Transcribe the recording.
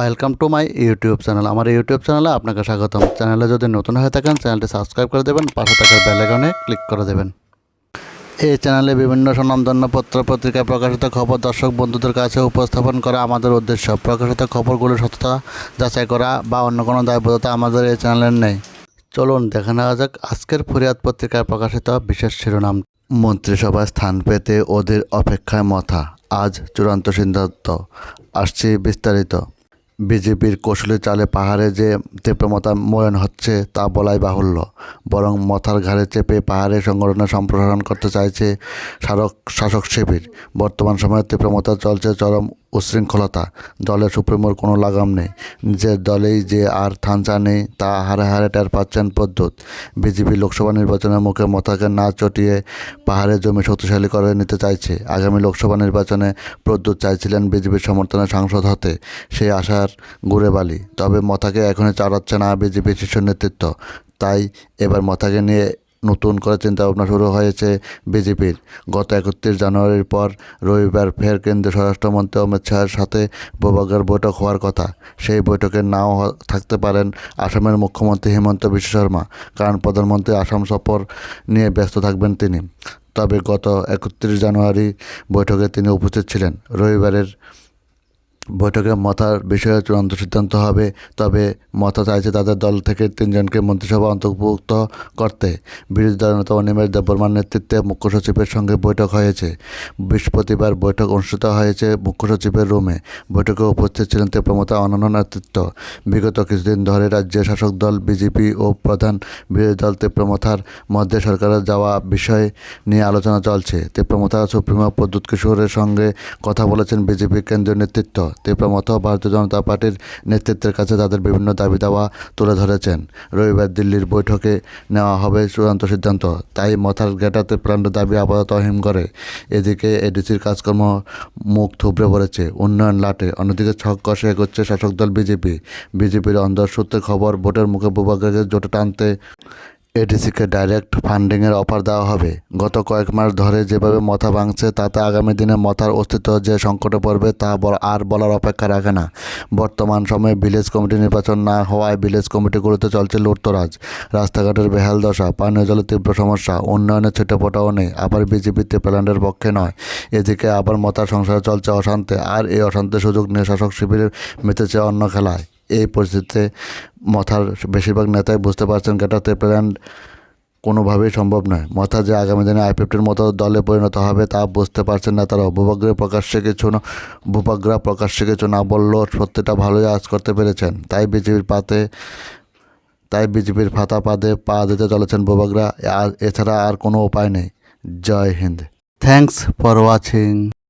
Welcome to my YouTube channel. আমার YouTube চ্যানেলে আপনাকে স্বাগতম। চ্যানেলে যদি নতুন হয়ে থাকেন, চ্যানেলটি সাবস্ক্রাইব করে দেবেন, পাশে থাকার বেলাইকনে ক্লিক করে দেবেন। এই চ্যানেলে বিভিন্ন স্বনামধন্য পত্র, পত্রিকায় প্রকাশিত খবর, দর্শক, বন্ধুদের কাছে উপস্থাপন করা আমাদের উদ্দেশ্য। প্রকাশিত খবরগুলোর সত্যতা যাচাই করা বা অন্য কোনো দায়বদ্ধতা আমাদের এই চ্যানেলের নেই। চলুন, দেখে নেওয়া যাক আজকের ফরিয়াদ পত্রিকায় প্রকাশিত বিশেষ শিরোনাম। মন্ত্রিসভায় স্থান পেতে ওদের অপেক্ষায় মথা। আজ চূড়ান্ত সিদ্ধান্ত। আসছে বিস্তারিত। বিজেপির কৌশলে চালে পাহাড়ে যে তীব্রমতা ময়ন হচ্ছে তা বলাই বাহুল্য। বরং মথার ঘাড়ে চেপে পাহাড়ে সংগঠনের সম্প্রসারণ করতে চাইছে শাসক শাসক শিবির। বর্তমান সময়ে তীব্রমতা চলছে চরম উচ্ছৃঙ্খলতা দলের সুপ্রিমোর কোনো লাগাম নেই। নিজের দলেই যে আর থানচা নেই, তা হারে হারে টের পাচ্ছেন প্রদ্যুৎ বিজেপি লোকসভা নির্বাচনের মুখে মথাকে না চটিয়ে পাহাড়ে জমি শক্তিশালী করে নিতে চাইছে। আগামী লোকসভা নির্বাচনে প্রদ্যুৎ চাইছিলেন বিজেপির সমর্থনে সাংসদ হতে। সেই আশার গুড়ে বালি। তবে মথাকে এখনই চাড়াচ্ছে না বিজেপির শীর্ষ নেতৃত্ব। তাই এবার মথাকে নিয়ে নতুন করে চিন্তাভাবনা শুরু হয়েছে বিজেপির। গত একত্রিশ জানুয়ারির পর রবিবার ফের কেন্দ্রীয় স্বরাষ্ট্রমন্ত্রী অমিত শাহের সাথে বৈঠকের বৈঠক হওয়ার কথা। সেই বৈঠকে নাও থাকতে পারেন আসামের মুখ্যমন্ত্রী হিমন্ত বিশ্ব শর্মা। কারণ প্রধানমন্ত্রী আসাম সফর নিয়ে ব্যস্ত থাকবেন তিনি। তবে গত একত্রিশ জানুয়ারি বৈঠকে তিনি উপস্থিত ছিলেন। রবিবারের বৈঠকে মতার বিষয়ে চূড়ান্ত সিদ্ধান্ত হবে। তবে মতা চাইছে তাদের দল থেকে তিনজনকে মন্ত্রিসভা অন্তর্ভুক্ত করতে। বিরোধী দলনেতা অনিমেষ দেববর্মার নেতৃত্বে মুখ্য সচিবের সঙ্গে বৈঠক হয়েছে। বৃহস্পতিবার বৈঠক অনুষ্ঠিত হয়েছে মুখ্য সচিবের রুমে। বৈঠকে উপস্থিত ছিলেন তীব্রমতা অনন্য নেতৃত্ব। বিগত কিছুদিন ধরে রাজ্যের শাসক দল, বিজেপি ও প্রধান বিরোধী দল তীব্রমথার মধ্যে সরকারের যাওয়া বিষয় নিয়ে আলোচনা চলছে। তীব্রমথা সুপ্রিমো প্রদ্যুৎ কিশোরের সঙ্গে কথা বলেছেন বিজেপি কেন্দ্রীয় নেতৃত্ব। তীব্রমথ ভারতীয় জনতা পার্টির নেতৃত্বের কাছে তাদের বিভিন্ন দাবি দাওয়া তুলে ধরেছেন। রবিবার দিল্লির বৈঠকে নেওয়া হবে চূড়ান্ত সিদ্ধান্ত। তাই মথার গেটাতে প্রাণ দাবি আপাতত হিম করে। এদিকে এডিসির কাজকর্ম মুখ থুবড়ে পড়েছে। উন্নয়ন লাটে। অন্যদিকে ছক কষে এগোচ্ছে শাসক দল বিজেপি। বিজেপির অন্দর সূত্রে খবর, ভোটের মুখে ভূভাগকে জোটে টানতে এডিসিকে ডাইরেক্ট ফান্ডিংয়ের অফার দেওয়া হবে। গত কয়েক মাস ধরে যেভাবে মথা ভাঙছে, তাতে আগামী দিনে মথার অস্তিত্ব যে সংকটে পড়বে তা আর বলার অপেক্ষা রাখে না। বর্তমান সময়ে ভিলেজ কমিটি নির্বাচন না হওয়ায় ভিলেজ কমিটিগুলোতে চলছে লুটতরাজ। রাস্তাঘাটের বেহাল দশা, পানীয় জলের তীব্র সমস্যা উন্নয়নের ছিটেফোঁটাও নেই, আবার বিজেপিতে প্ল্যান্ডের পক্ষে নয়। এদিকে আবার মতার সংসারে চলছে অশান্তি, আর এই অশান্তির সুযোগ নিয়ে শাসক শিবিরে মেতেছে অন্য খেলায়। এই পরিস্থিতিতে মথার বেশিরভাগ নেতাই বুঝতে পারছেন গেটাতে প্ল্যান্ড কোনোভাবেই সম্ভব নয়। মথা যে আগামী দিনে আইপিএফটির মতো দলে পরিণত হবে তা বুঝতে পারছেন না। তারা ভূভাগ্রে প্রকাশ্যে কিছু না ভূপাগ্রা প্রকাশ্যে কিছু না বললেও সত্যিটা ভালোই আজ করতে পেরেছেন। তাই বিজেপির পাতে, তাই বিজেপির ফাতা পাদে পা দিতে চলেছেন ভূভাগ্রা আর এছাড়া আর কোনো উপায় নেই। Jai Hind. Thanks for watching